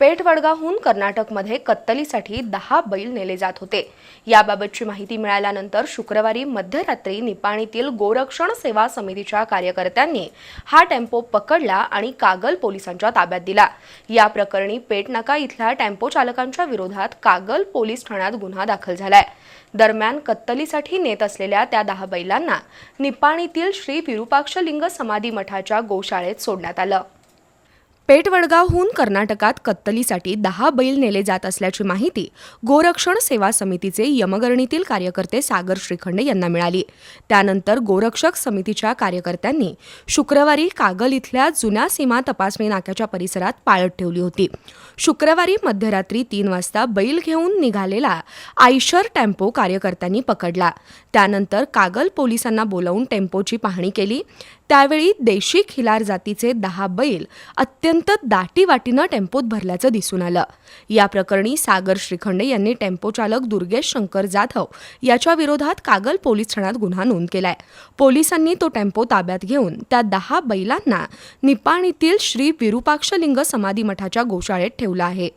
पेठवडगाहून कर्नाटकमध्ये कत्तलीसाठी दहा बैल नेले जात होते. याबाबतची माहिती मिळाल्यानंतर शुक्रवारी मध्यरात्री निपाणीतील गोरक्षण सेवा समितीच्या कार्यकर्त्यांनी हा टेम्पो पकडला आणि कागल पोलिसांच्या ताब्यात दिला. या प्रकरणी पेटनाका इथल्या टेम्पो चालकांच्या विरोधात कागल पोलीस ठाण्यात गुन्हा दाखल झालाय. दरम्यान कत्तलीसाठी नेत असलेल्या त्या दहा बैलांना निपाणीतील श्री विरुपाक्षलिंग समाधी मठाच्या गोशाळेत सोडण्यात आलं. पेटवडगावहून कर्नाटकात कत्तलीसाठी दहा बैल नेले जात असल्याची माहिती गोरक्षण सेवा समितीचे यमगरणीतील कार्यकर्ते सागर श्रीखंडे यांना मिळाली. त्यानंतर गोरक्षक समितीच्या कार्यकर्त्यांनी शुक्रवारी कागल इथल्या जुन्या सीमा तपासणी नाक्याच्या परिसरात पाळत ठेवली होती. शुक्रवारी मध्यरात्री तीन वाजता बैल घेऊन निघालेला आयशर टेम्पो कार्यकर्त्यांनी पकडला. त्यानंतर कागल पोलिसांना बोलावून टेम्पोची पाहणी केली. त्यावेळी देशी खिलार जातीचे दहा बैल अत्यंत दाटीवाटीनं टेम्पोत भरल्याचं दिसून आलं. या प्रकरणी सागर श्रीखंडे यांनी टेम्पो चालक दुर्गेश शंकर जाधव याच्या विरोधात कागल पोलीस ठाण्यात गुन्हा नोंद केलाय. पोलिसांनी तो टेम्पो ताब्यात घेऊन त्या दहा बैलांना निपाणीतील श्री विरुपाक्षलिंग समाधी मठाच्या गोशाळेत ठेवला आहे.